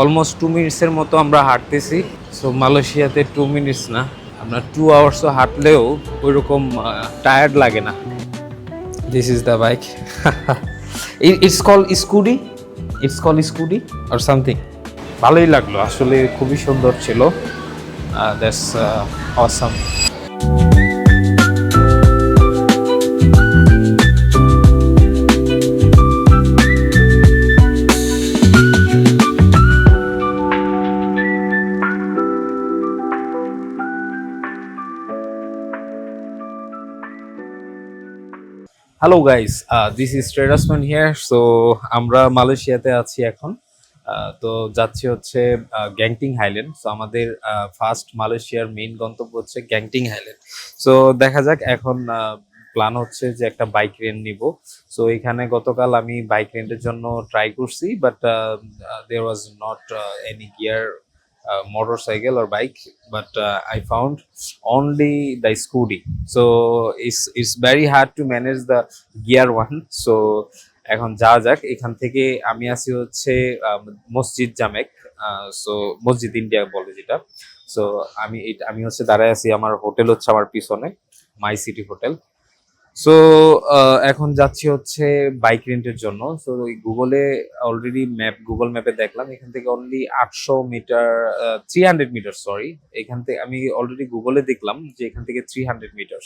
Almost two মিনিটসের মতো আমরা হাঁটতেছি। সো মালয়েশিয়াতে টু মিনিটস না। আমরা টু আওয়ার্সও হাঁটলেও ওইরকম টায়ার্ড লাগে না। This is the bike it's call Scoopy it's call Scoopy or something ভালোই লাগল। আসলে খুবই সুন্দর ছিল। That's awesome hello guys this is tradesman here so আমরা মালয়েশিয়াতে আছি এখন। তো যাচ্ছি হচ্ছে গ্যাংটিং হাইল্যান্ড সো আমাদের ফার্স্ট মালয়েশিয়ার মেইন গন্তব্য হচ্ছে গ্যাংটিং হাইল্যান্ড সো দেখা যাক এখন প্ল্যান হচ্ছে যে একটা বাইক রেন্ট নিব। সো এখানে গতকাল আমি বাইক রেন্টের জন্য ট্রাই করছি but there was not any gear or bike but uh, i found only the scooty. So it's it's very hard to manage the gear one. So এখন যাওয়া যাক। এখান থেকে আমি আছি হচ্ছে মসজিদ জামেক সো মসজিদ ইন্ডিয়া বলে যেটা। সো আমি আমি হচ্ছে দাঁড়ায় আছি আমার হোটেল হচ্ছে আমার পিছনে মাই সিটি হোটেল। সো এখন যাচ্ছি হচ্ছে বাইক রেন্টের জন্য। সো ওই গুগলে অলরেডি ম্যাপ গুগল ম্যাপে দেখলাম, এখান থেকে অনলি আটশো meter three hundred meter sorry এখান থেকে আমি অলরেডি গুগলে দেখলাম যে এখান থেকে থ্রি হান্ড্রেড মিটার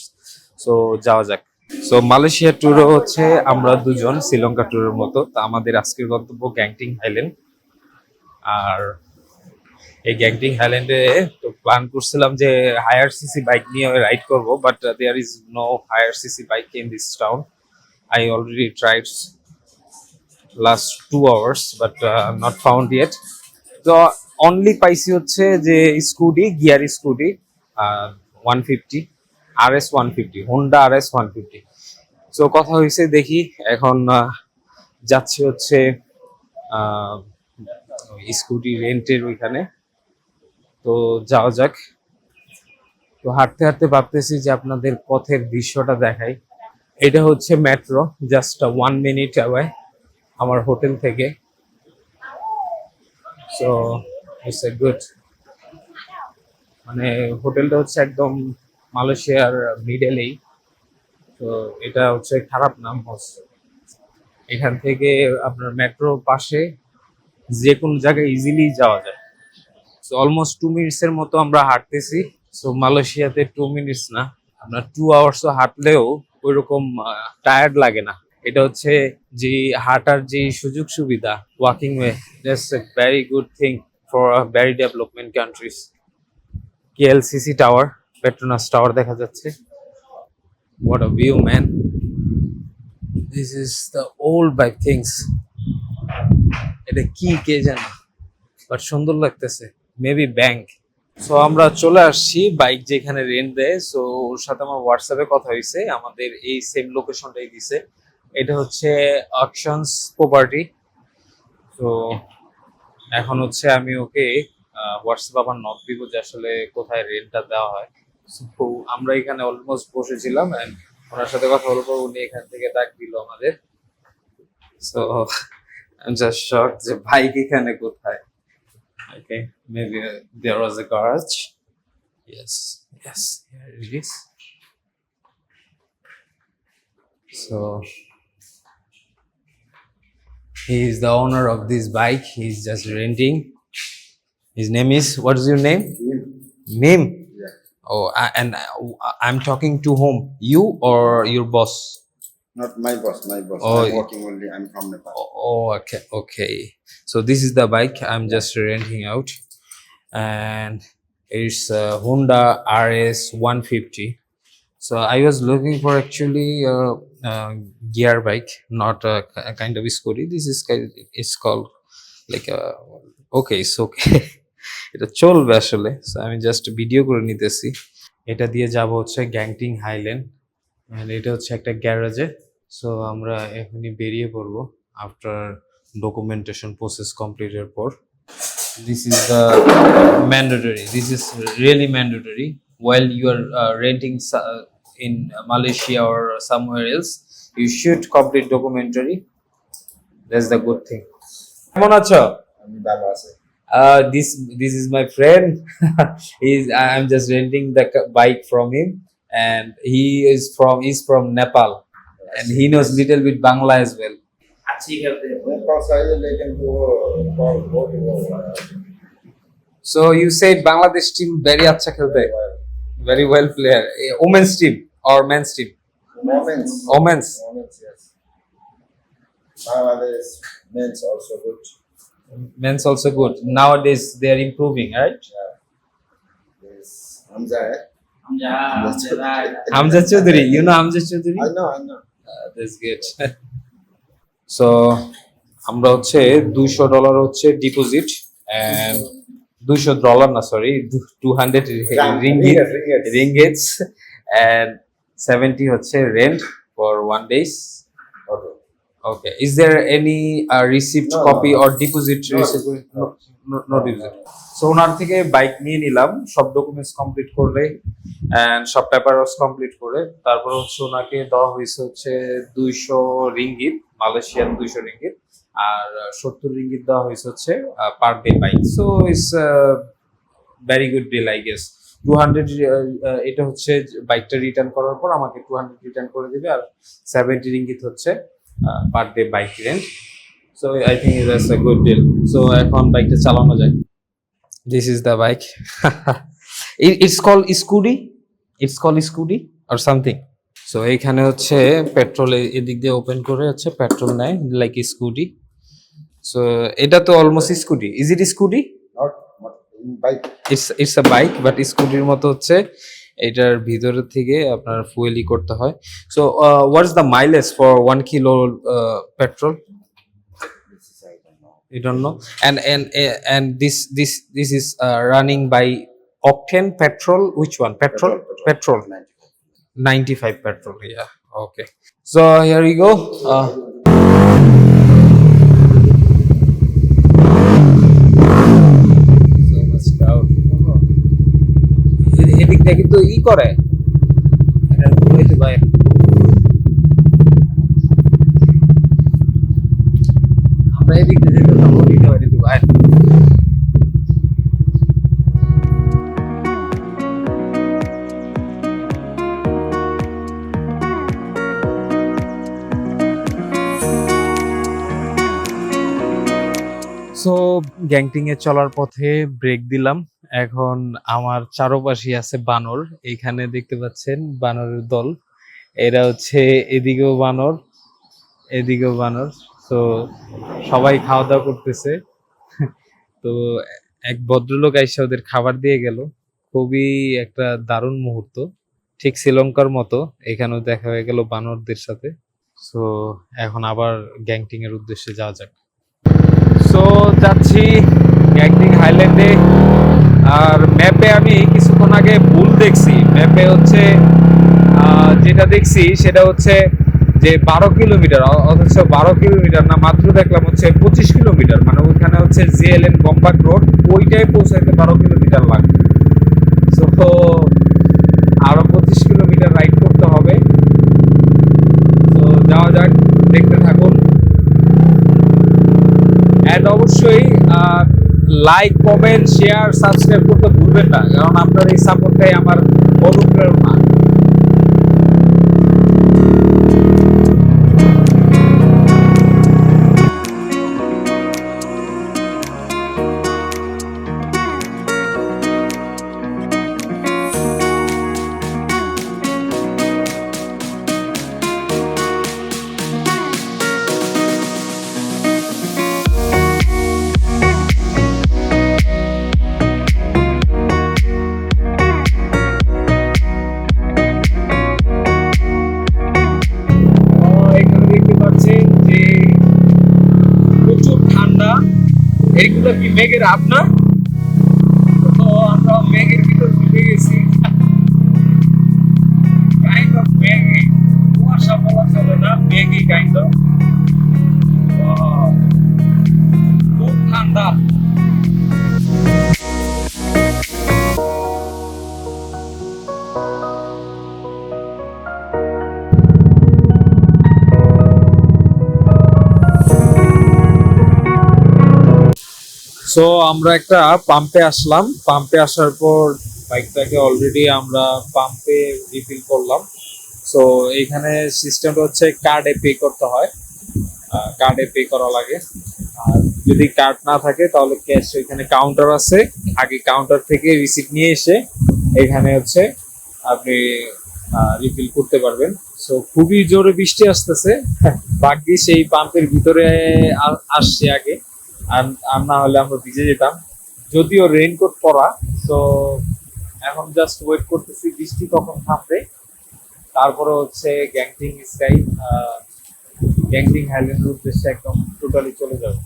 সো যাওয়া যাক। সো মালয়েশিয়া ট্যুরও হচ্ছে আমরা দুজন, শ্রীলঙ্কা ট্যুরের মতো। তা আমাদের আজকের গন্তব্য গ্যাংটিং হাইল্যান্ড আর এই গ্যাংটিং হাইল্যান্ডে তো প্ল্যান করছিলাম যে হায়ার সিসি বাইক নিয়ে রাইড করব but there is no higher CC bike in this town I already tried last two hours but not found yet তো অনলি পাইছি হচ্ছে যে scooty gear scooty one fifty R S one fifty Honda R S one fifty so কথা হয়েছে দেখি এখন আহ, যাচ্ছি হচ্ছে স্কুটি রেন্টের ওইখানে। তো যাওয়া যাক। তো হাঁটতে হাঁটতে ভাবতেছি যে আপনাদের পথের দৃশ্যটা দেখাই। এটা হচ্ছে metro just one minute away আমার হোটেল থেকে। সো ইটস এ গুড মানে হোটেলটা হচ্ছে একদম মালয়েশিয়ার মিডেলেই তো এটা হচ্ছে খারাপ নাম হচ্ছে এখান থেকে আপনার মেট্রো পাশে যে কোনো জায়গায় ইজিলি যাওয়া যায়। অলমোস্ট টু মিনিটসের মতো আমরা হাঁটতেছি। সো মালয়েশিয়াতে টু মিনিটস না। আপনার টু আওয়ার্সও হাঁটলেও ওইরকম টায়ার্ড লাগে না। এটা হচ্ছে যে হাঁটার যে সুযোগ সুবিধা walking way that's a very good thing for very development countries KLCC tower Petronas tower দেখা যাচ্ছে। What a view man this is the old bike things এটা কি, কে জানে? বাট সুন্দর লাগতেছে। মেবি ব্যাংক সো আমরা চলে আসছি বাইক যেখানে রেন্ট দেয়। সো ওর সাথে আমার হোয়াটসঅ্যাপে কথা হয়েছে। আমাদের এই সেম লোকেশনটাই দিছে। এটা হচ্ছে অকশনস প্রপার্টি তো এখন হচ্ছে আমি ওকে হোয়াটসঅ্যাপ আবার নক দিব যে আসলে কোথায় রেন্টটা দেওয়া হয়। তো আমরা এখানে অলমোস্ট বসেছিলাম and ওনার সাথে কথা বলব। উনি এখান থেকে ডাক দিল আমাদের। সো just shocked যে বাইক এখানে কোথায়। Okay, maybe uh, there was a garage. Yes, yes, here it is. So he is the owner of this bike. He's just renting. His name is what is your name? Mim. Mim. Yeah. Oh, I- and I- I'm talking to whom? You or your boss? Not my boss, my boss. Oh, I'm working only. I'm from Nepal. Oh, okay, okay. So this is the bike I'm just renting out, and it's a Honda RS 150. So I was looking for actually a, a gear bike, not a, a kind of scooty. This is kind it's called like a okay, it's okay. এটা চলবে আসলে So, আমি just video করে নিতেছি এটা দিয়ে যাব হচ্ছে গ্যাংটিং হাইল্যান্ড এটা হচ্ছে একটা গ্যারেজে সো আমরা এখনই বেরিয়ে পড়ব আফটার ডকুমেন্টেশন প্রসেস কমপ্লিটের পর। This is the mandatory this is really mandatory while you are renting in Malaysia or somewhere else you should complete documentary that's the good thing কেমন আছো? আমি ভালো আছে। Uh, this this is my friend. He's I'm just renting the bike from him, and he is from is from Nepal, and he knows little bit Bangla as well. So you said Bangladesh team very acha khelte, very well player. Women's team or men's team? Women's. Women's. Women's yes. Bangladesh men's also good. Men's also good. Nowadays they are improving, right? Yeah. Yes. Hamza. Eh? Hamza Chaudhary, you know Hamza Chaudhary? I know, I know. Uh, that's good. so আমরা হচ্ছে দুইশো dollar হচ্ছে deposit and দুইশো dollar না sorry two hundred ringgit. Ringgits and seventy হচ্ছে rent for one days okay is there any receipt copy or deposit receipt no deposit so owner থেকে bike নিয়ে নিলাম। সব ডকুমেন্টস কমপ্লিট করলে and সব papers complete করে, তারপর হচ্ছে ওনাকে দেওয়া হয়েছে হচ্ছে দুইশো রিঙ্গিত, মালয়েশিয়ান দুইশো রিঙ্গিত, আর সত্তর রিঙ্গিত দেওয়া হয়েছে হচ্ছে per day bike so it's very good deal I guess two hundred এটা হচ্ছে বাইকটা রিটার্ন করার পর আমাকে টু হান্ড্রেড রিটার্ন করে দেবে, আর সেভেন্টি রিঙ্গিত হচ্ছে per day bike rent so I think it's a good deal so এখন বাইকটা চালানো যায়। This is the bike it's call Scoopy it's call Scoopy or something so এইখানে হচ্ছে পেট্রোল এদিক দিয়ে ওপেন করে হচ্ছে পেট্রোল নেয় লাইক স্কুটি সো এটা তো almost scooty is it scooty bike. It's it's a bike but স্কুটির মতো হচ্ছে এটার ভিতর থেকে আপনার ফুয়েলি করতে হয়। So what's the mileage for one kilo petrol This is, I don't know. You don't know and and and this this this is uh, running by octane petrol which one petrol petrol, petrol. 95 petrol yeah okay so here we go uh, so much crowd এ- কিন্তু ই করে এটা ঘুরাইতে পারে আমরা এদিক দিয়ে যেতে পারব নিতে পারি তো ভাই। সো গ্যাংটিং এ চলার পথে ব্রেক দিলাম। এখন আমার চারপাশে আছে বানর। এখানে দেখতে পাচ্ছেন বানরের দল। এরা হচ্ছে এদিকেও বানর এদিকেও বানর। তো সবাই খাওয়া দাওয়া করতেছে। তো এক ভদ্রলোক এসে ওদের খাবার দিয়ে গেল। খুবই একটা দারুণ মুহূর্ত। ঠিক শ্রীলঙ্কার মতো। এখানেও দেখা হয়ে গেল বানরদের সাথে। সো এখন আবার গ্যাংটিং এর উদ্দেশ্যে যাওয়া যাক। সো যাচ্ছি গ্যাংটিং হাইল্যান্ডে। আর ম্যাপে আমি কিছুক্ষণ আগে ভুল দেখছি। ম্যাপে হচ্ছে যেটা দেখছি সেটা হচ্ছে যে বারো কিলোমিটার অথচ বারো কিলোমিটার না, মাত্র দেখলাম হচ্ছে পঁচিশ কিলোমিটার মানে ওইখানে হচ্ছে জিএলএন গম্বাক রোড ওইটাই পৌঁছাইতে বারো কিলোমিটার লাগবে। তো আরও পঁচিশ কিলোমিটার রাইড করতে হবে। তো যাওয়া যাক, দেখতে থাকুন। অ্যান্ড অবশ্যই লাইক কমেন্ট শেয়ার সাবস্ক্রাইব করতে ভুলবেন না, কারণ আপনার এই সাপোর্টটাই আমার অনুপ্রেরণা। এইগুলো কি মেঘের আপনা সো আমরা একটা পাম্পে আসলাম। পাম্পে আসার পর বাইকটাকে অলরেডি আমরা পাম্পে রিফিল করলাম। সো এইখানে সিস্টেমটা হচ্ছে কার্ডে পে করতে হয়। কার্ডে পে করা লাগে। আর যদি কার্ড না থাকে, তাহলে ক্যাশ এখানে কাউন্টার আছে। আগে কাউন্টার থেকে রিসিপ্ট নিয়ে এসে এখানে হচ্ছে আপনি রিফিল করতে পারবেন। সো খুবই জোরে বৃষ্টি আসতেছে। বাকি সেই পাম্পের ভিতরে আসছে আগে। আর আর না হলে আমরা ভিজে যেতাম। যদিও রেইনকোট পরা তো এখন জাস্ট ওয়েট করতেছি বৃষ্টি কখন থামবে। তারপরে হচ্ছে গ্যাংটিং স্কাই গ্যাংটিং হাইল্যান্ডের উদ্দেশ্যে একদম টোটালি চলে যাবে।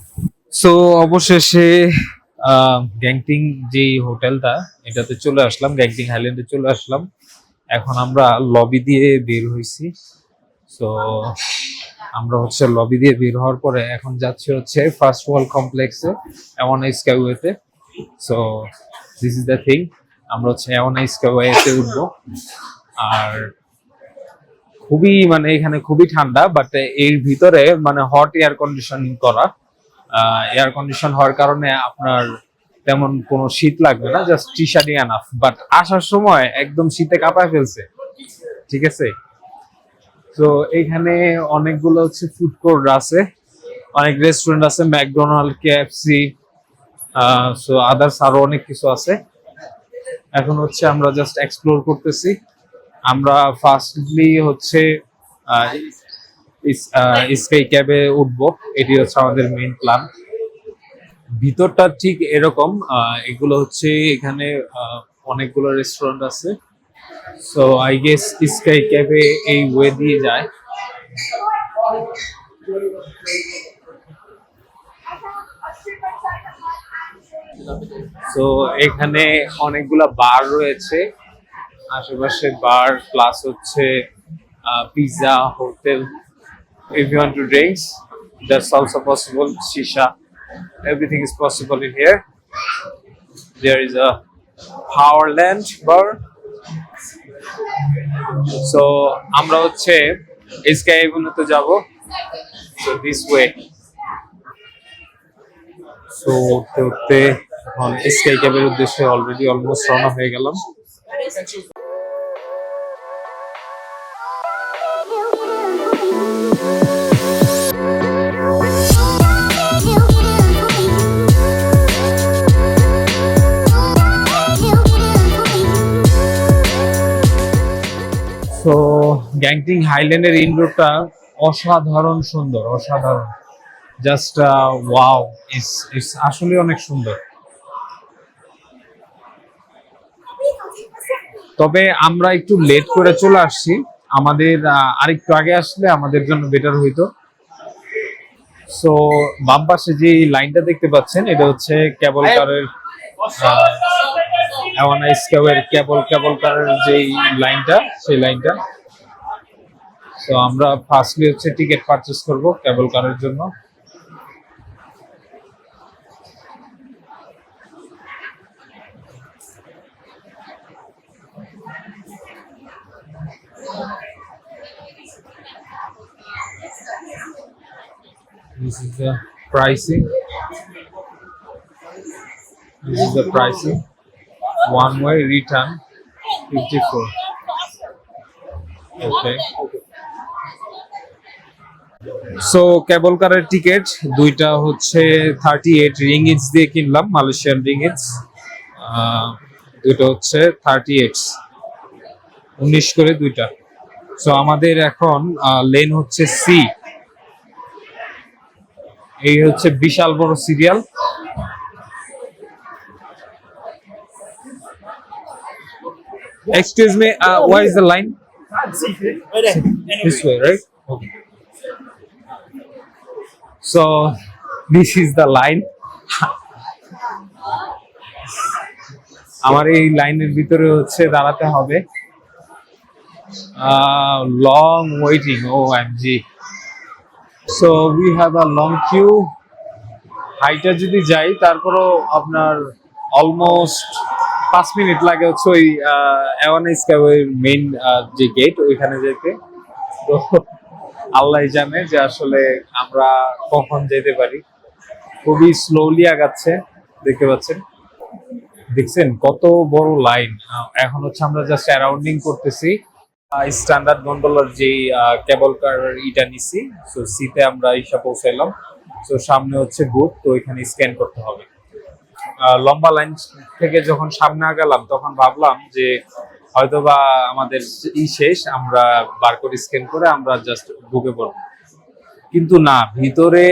সো অবশেষে গ্যাংটিং যে হোটেলটা এটাতে চলে আসলাম গ্যাংটিং হাইল্যান্ডে চলে আসলাম। এখন আমরা লবি দিয়ে বের হয়েছি সো আমরা হচ্ছে লবি দিয়ে বের হওয়ার পরে এখন যাচ্ছি হচ্ছে ফার্স্ট ওয়ার্ল্ড কমপ্লেক্সে এমন স্কাইওয়েতে so this is the thing আমরা হচ্ছে এমন স্কাইওয়েতে উঠবো। আর খুবই মানে এখানে খুবই ঠান্ডা বাট এর ভিতরে মানে হট এয়ার কন্ডিশন করা। এয়ার কন্ডিশন হওয়ার কারণে আপনার তেমন কোনো শীত লাগবে না জাস্ট টি শার্ট আনাফ বাট আসার সময় একদম শীতে কাঁপায় ফেলছে। ঠিক আছে? তো এখানে অনেকগুলো হচ্ছে ফুড কোর্ট আছে। অনেক রেস্টুরেন্ট আছে, ম্যাকডোনাল্ড কেএফসি সো আদার্স আরও অনেক কিছু আছে। এখন হচ্ছে আমরা জাস্ট এক্সপ্লোর করতেছি। আমরা ফার্স্টলি হচ্ছে স্কাই ক্যাবে উঠবো। এটি হচ্ছে আমাদের মেইন প্ল্যান ভিতরটা ঠিক এরকম এগুলো হচ্ছে এখানে অনেকগুলো রেস্টুরেন্ট আছে। সো আই গেস স্কাই ক্যাবে এই ওয়ে দিয়ে যায় সো এখানে অনেকগুলা বার রয়েছে আশেপাশে বার প্লাস হচ্ছে pizza hotel if you want to drinks that's also possible shisha everything is possible in here there is a powerland bar so, আমরা হচ্ছে স্কাই এভিনিউতে যাব। সো দিস ওয়ে সো উঠতে উঠতে এখন এসকে ক্যাবের উদ্দেশ্যে অলরেডি অলমোস্ট রওনা হয়ে গেলাম। তো গ্যাংটিং হাইল্যান্ডের ইনডোরটা অসাধারণ সুন্দর অসাধারণ। জাস্ট ওয়াও ইস ইস আসলে অনেক সুন্দর। তবে আমরা একটু লেট করে চলে আসছি। আমাদের আরেকটু আগে আসলে আমাদের জন্য বেটার হইতো। সো বাম পাশে যে লাইনটা দেখতে পাচ্ছেন এটা হচ্ছে কেবল কারের এওয়ানা স্কাওয়ের কেবল কেবল কারের যে লাইনটা সেই লাইনটা তো আমরা ফার্স্টলি হচ্ছে টিকিট পারচেস করব কেবল কারের জন্য This is the pricing. This is the pricing. One way return 54. Okay. So cable কারের টিকিট দুইটা হচ্ছে থার্টি এইট রিঙ্গিটস দিয়ে কিনলাম মালয়েশিয়ান রিঙ্গিটস দুটো হচ্ছে থার্টি এইট উনিশ করে দুইটা। সো আমাদের এখন লেন হচ্ছে সি এই হচ্ছে বিশাল বড় serial excuse me what is the line this way, right? Okay. So, this is the line. আমার এই লাইনের ভিতরে হচ্ছে দাঁড়াতে হবে। Long waiting O M G so we have a long queue হাইটা যদি যাই, তারপরও আপনার অলমোস্ট পাঁচ মিনিট লাগে হচ্ছে ওই অ্যাওয়ারনেস ক্যাবের মেইন যে গেট ওইখানে যেতে। তো আল্লাহ জানে যে আসলে আমরা কখন যেতে পারি। খুবই স্লোলি আগাচ্ছে, দেখতে পাচ্ছেন। দেখছেন কত বড় লাইন এখন হচ্ছে আমরা জাস্ট অ্যারাউন্ডিং করতেছি। স্ট্যান্ডার্ড গন্ডোলার যে কেবল কার ইটা নিছি। সো সিতে আমরা ইসা পৌঁছাইলাম। সো সামনে হচ্ছে বুথ তো এখানে স্ক্যান করতে হবে। লম্বা লাইন থেকে যখন সামনে আগালাম তখন ভাবলাম যে হয়তোবা আমাদের ই শেষ আমরা বারকোড স্ক্যান করে আমরা জাস্ট ঢুকে পড়ব। কিন্তু না ভিতরে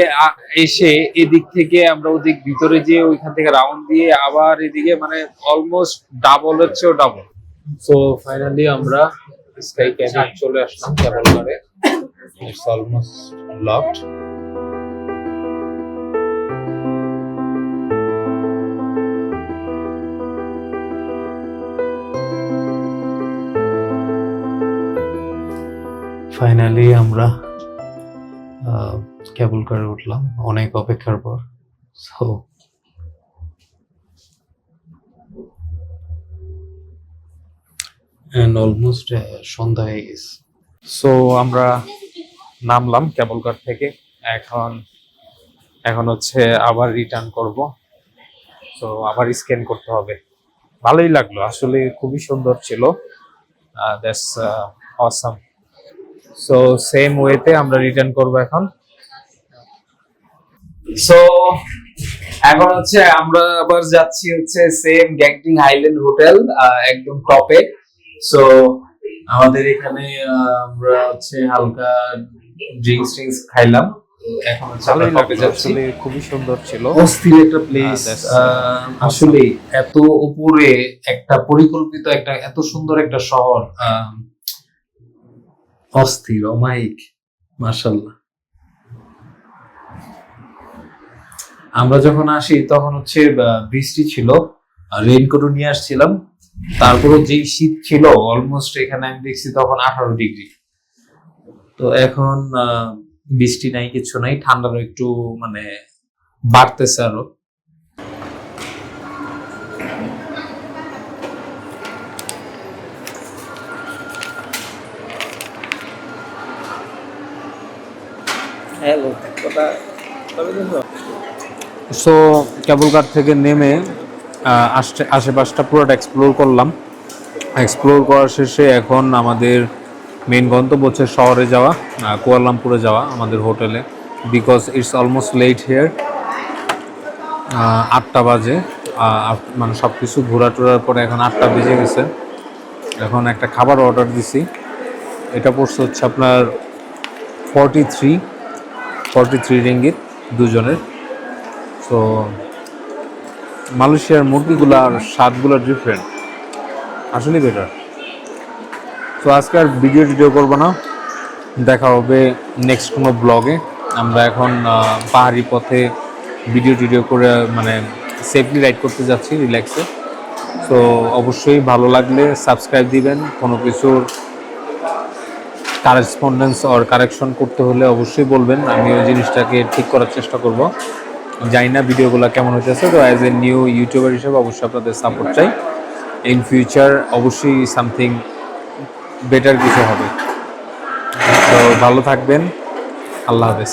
এসে এদিক থেকে আমরা ওদিক ভিতরে যে ওইখান থেকে রাউন্ড দিয়ে আবার এদিকে মানে অলমোস্ট ডাবল হচ্ছেও ডাবল সো ফাইনালি আমরা স্কাই ক্যাবিন চলে আসলাম কেবল করে। ইটস অলমোস্ট লকড ফাইনালি আমরা কেবল কারে উঠলাম। অনেক অপেক্ষার পর। সো অ্যান্ড অলমোস্ট সন্ধ্যা হয়ে গেছে। সো আমরা নামলাম কেবল কার থেকে। এখন এখন হচ্ছে আবার রিটার্ন করব। সো আবার স্ক্যান করতে হবে। ভালোই লাগল। আসলে খুবই সুন্দর ছিল। দ্যাটস অসাম সো সেম ওয়েতে আমরা রিটার্ন করব এখন। সো এখন হচ্ছে আমরা আবার যাচ্ছি হচ্ছে সেম গ্যাংটিং হাইল্যান্ড হোটেল একদম টপে সো আমাদের এখানে আমরা হচ্ছে হালকা ড্রিঙ্কস ট্রিঙ্কস খাইলাম। এখন আমরা টপে যাচ্ছি। খুবই সুন্দর ছিল। অস্থির একটা প্লেস আসলে এত উপরে একটা পরিকল্পিত একটা এত সুন্দর একটা শহর আহ, অস্থির, অমায়িক মাশাল্লাহ আমরা যখন আসি, তখন হচ্ছে বৃষ্টি ছিল রেইনকোটও নিয়ে আসছিলাম। তারপরে যে শীত ছিল অলমোস্ট এখানে আমি দেখছি তখন আঠারো ডিগ্রি তো এখন বৃষ্টি নাই, কিছু নাই, ঠান্ডারও একটু মানে বাড়তেছে আরও। সো কেবল কার থেকে নেমে আশে- আশেপাশটা পুরোটা এক্সপ্লোর করলাম। এক্সপ্লোর করার শেষে এখন আমাদের মেন গন্তব্য হচ্ছে শহরে যাওয়া আহ, কুয়ালালামপুরে যাওয়া আমাদের হোটেলে। Because it's almost late here আটটা বাজে মানে সব কিছু ঘোরা টোরার পরে এখন আটটা বেজে গেছে। এখন একটা খাবার অর্ডার দিছি। এটা পড়ছে হচ্ছে আপনার forty three forty three ringgit দুজনের। তো মালয়েশিয়ার মুরগিগুলার স্বাদগুলো ডিফারেন্ট আসলেই বেটার তো আজকে আর ভিডিও টিডিও করব না। দেখা হবে নেক্সট কোনো ব্লগে আমরা এখন পাহাড়ি পথে ভিডিও টিডিও করে মানে সেফলি রাইড করতে যাচ্ছি রিল্যাক্সে তো অবশ্যই ভালো লাগলে সাবস্ক্রাইব দিবেন। কোনো কিছুর কারেসপন্ডেন্স অর কারেকশন করতে হলে অবশ্যই বলবেন। আমি ওই জিনিসটাকে ঠিক করার চেষ্টা করব। জানি না ভিডিওগুলো কেমন হইতেছে, তো অ্যাজ এ নিউ ইউটিউবার হিসেবে অবশ্যই আপনাদের সাপোর্ট চাই। ইন ফিউচার অবশ্যই সামথিং বেটার কিছু হবে। তো ভালো থাকবেন। আল্লাহ হাফেজ।